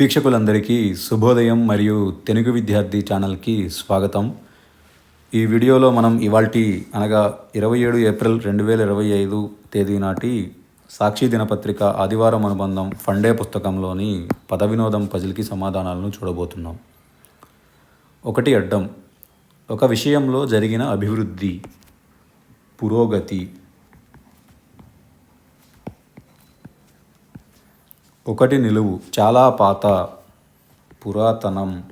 వీక్షకులందరికీ శుభోదయం మరియు తెలుగు విద్యార్థి ఛానల్కి స్వాగతం. ఈ వీడియోలో మనం ఇవాల్టి అనగా ఇరవై ఏడు ఏప్రిల్ రెండు వేల ఇరవై ఐదు తేదీ నాటి సాక్షి దినపత్రిక ఆదివారం అనుబంధం ఫండే పుస్తకంలోని పద వినోదం పజిల్కి సమాధానాలను చూడబోతున్నాం. ఒకటి అడ్డం ఒక విషయంలో జరిగిన అభివృద్ధి పురోగతి ఒకటి నిలువు. చాలా పాత పురాతనం.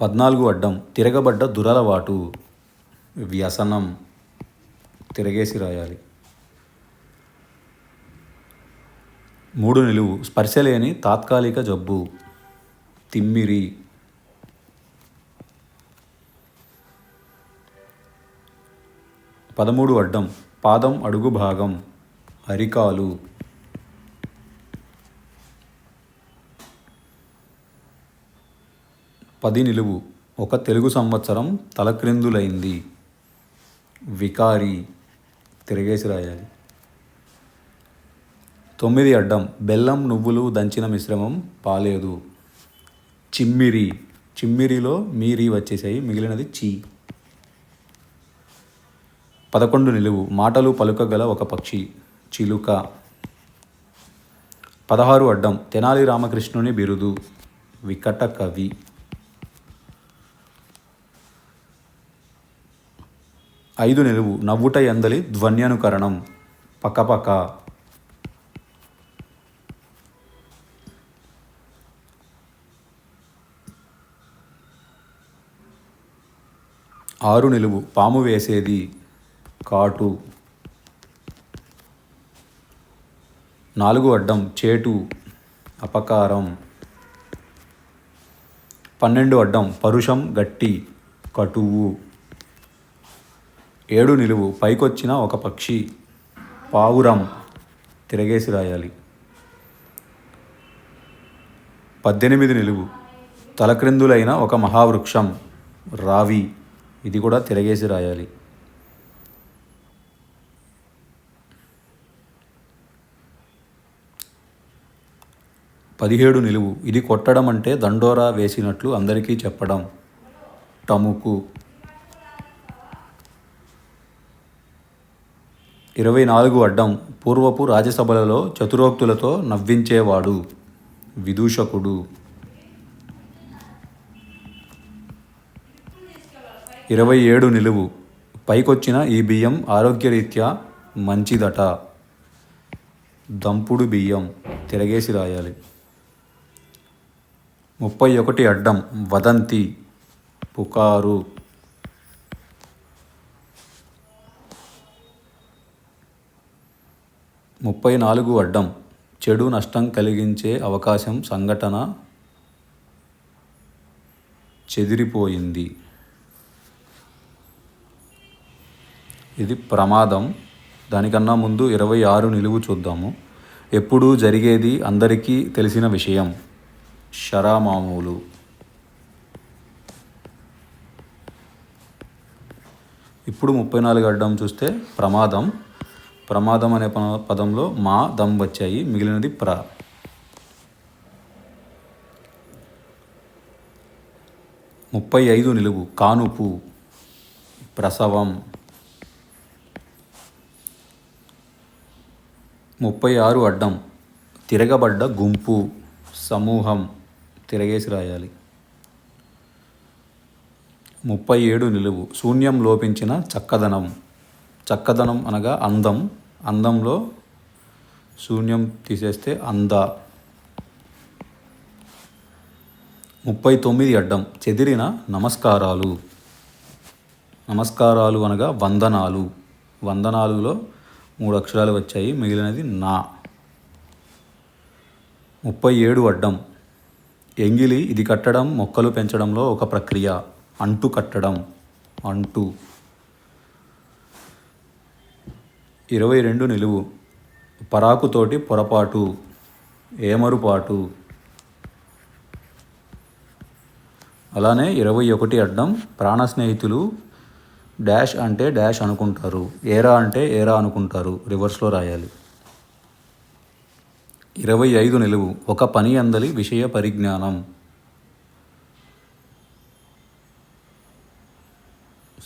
పద్నాలుగు అడ్డం. తిరగబడ్డ దురలవాటు. వ్యసనం. తిరగేసి రాయాలి. మూడు నిలువు. స్పర్శలేని తాత్కాలిక జబ్బు. తిమ్మిరి. పదమూడు అడ్డం. పాదం అడుగు భాగం అరికాలు. పది నిలువు. ఒక తెలుగు సంవత్సరం తలక్రిందులైంది. వికారి తిరగేసి రాయాలి. తొమ్మిది అడ్డం. బెల్లం నువ్వులు దంచిన మిశ్రమం పాలేదు. చిమ్మిరి. చిమ్మిరిలో మీరి వచ్చేసాయి. మిగిలినది చీ. పదకొండు నిలువు మాటలు పలుకగల ఒక పక్షి చిలుక. పదహారు అడ్డం తెనాలి రామకృష్ణుని బిరుదు వికట కవి. ఐదు నిలువు నవ్వుట ఎందలి ధ్వన్యనుకరణం పకపక. ఆరు నిలువు పాము వేసేది కాటు నాలుగు అడ్డం చేటు అపకారం. పన్నెండు అడ్డం పరుషం గట్టి కటువు. ఏడు నిలువు పైకొచ్చిన ఒక పక్షి పావురం తిరగేసి రాయాలి. పద్దెనిమిది నిలువు తలక్రిందులైన ఒక మహావృక్షం రావి ఇది కూడా తిరగేసి రాయాలి. పదిహేడు నిలువు. ఇది కొట్టడం అంటే దండోరా వేసినట్లు అందరికీ చెప్పడం. టముకు. ఇరవై నాలుగు అడ్డం. పూర్వపు రాజ్యసభలలో చతురోక్తులతో నవ్వించేవాడు. విదూషకుడు. ఇరవై ఏడు నిలువు. పైకొచ్చిన ఈ బియ్యం ఆరోగ్యరీత్యా మంచిదట. దంపుడు బియ్యం. తిరగేసి రాయాలి. ముప్పై ఒకటి అడ్డం వదంతి పుకారు. ముప్పై నాలుగు అడ్డం చెడు నష్టం కలిగించే అవకాశం సంఘటన చెదిరిపోయింది. ఇది ప్రమాదం. దానికన్నా ముందు ఇరవై ఆరు నిలువు చూద్దాము. ఎప్పుడూ జరిగేది అందరికీ తెలిసిన విషయం. షరామామూలు. ఇప్పుడు ముప్పై నాలుగు అడ్డం చూస్తే ప్రమాదం. ప్రమాదం అనే పదంలో మా దమ్ వచ్చాయి మిగిలినది ప్ర. ముప్పై ఐదు నిలువు కానుపు. ప్రసవం. ముప్పై ఆరు అడ్డం తిరగబడ్డ గుంపు. సమూహం. తిరగేసి రాయాలి. ముప్పై ఏడు నిలువు. శూన్యం లోపించిన చక్కదనం. చక్కదనం అనగా అందం. అందంలో శూన్యం తీసేస్తే అంద. ముప్పై తొమ్మిది అడ్డం. చెదిరిన నమస్కారాలు. నమస్కారాలు అనగా వందనాలు. వందనాలులో మూడు అక్షరాలు వచ్చాయి. మిగిలినది నా. ముప్పై ఏడు అడ్డం. ఎంగిలి ఇది కట్టడం మొక్కలు పెంచడంలో ఒక ప్రక్రియ. అంటు కట్టడం. అంటు. ఇరవై రెండు నిలువు. పరాకుతోటి పొరపాటు. ఏమరుపాటు. అలానే ఇరవై ఒకటి అడ్డం ప్రాణ స్నేహితులు డాష్ అంటే డాష్ అనుకుంటారు. ఏరా అంటే ఏరా అనుకుంటారు. రివర్స్లో రాయాలి. ఇరవై ఐదు నిలువు. ఒక పని అందలి విషయ పరిజ్ఞానం.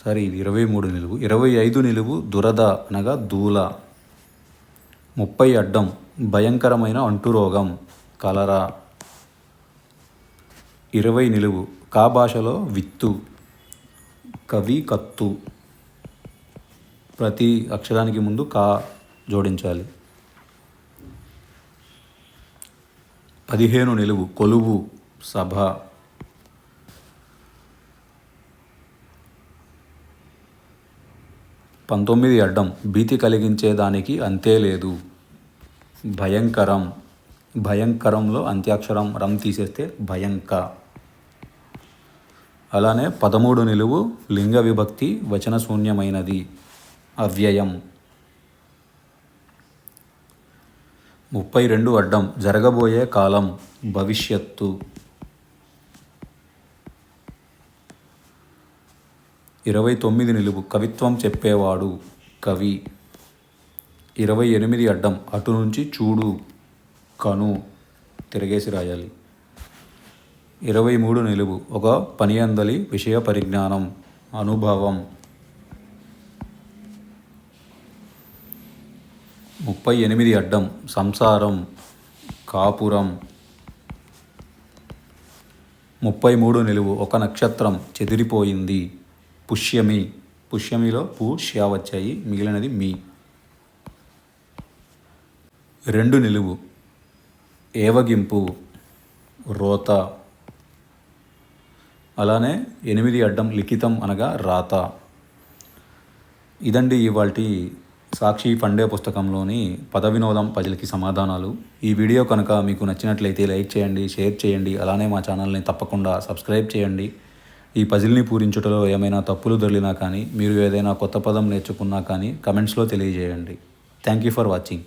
సారీ ఇది ఇరవై మూడు నిలువు. ఇరవై ఐదు నిలువు దురద అనగా దూల. ముప్పై అడ్డం భయంకరమైన అంటురోగం కలరా. ఇరవై నిలువు కా భాషలో విత్తు కవి కత్తు. ప్రతి అక్షరానికి ముందు కా జోడించాలి. పదిహేను నిలువు కొలువు సభ. పంతొమ్మిది అడ్డం భీతి కలిగించేదానికి అంతే లేదు. భయంకరం. భయంకరంలో అంత్యాక్షరం రం తీసేస్తే భయంక. అలానే పదమూడు నిలువు లింగ విభక్తి వచన శూన్యమైనది. అవ్యయం. ముప్పై రెండు అడ్డం జరగబోయే కాలం భవిష్యత్తు. ఇరవై తొమ్మిది నిలువు కవిత్వం చెప్పేవాడు కవి. ఇరవై ఎనిమిది అడ్డం అటు నుంచి చూడు కను తిరగేసి రాయాలి. ఇరవై మూడు నిలువు ఒక పని అందలి విషయ పరిజ్ఞానం అనుభవం. ముప్పై ఎనిమిది అడ్డం సంసారం కాపురం. ముప్పై మూడు నిలువు ఒక నక్షత్రం చెదిరిపోయింది. పుష్యమి. పుష్యమిలో పు ష్యా వచ్చాయి మిగిలినది మీ. రెండు నిలువు ఏవగింపు రోత. అలానే ఎనిమిది అడ్డం లిఖితం అనగా రాత. ఇదండి ఇవాళ సాక్షి ఫండే పుస్తకంలోని పద వినోదం పజిల్కి సమాధానాలు. ఈ వీడియో కనుక మీకు నచ్చినట్లయితే లైక్ చేయండి షేర్ చేయండి అలానే మా ఛానల్ని తప్పకుండా సబ్స్క్రైబ్ చేయండి. ఈ పజిల్ని పూరించుటలో ఏమైనా తప్పులు దొరికినా కానీ మీరు ఏదైనా కొత్త పదం నేర్చుకున్నా కానీ కమెంట్స్లో తెలియజేయండి. Thank you for watching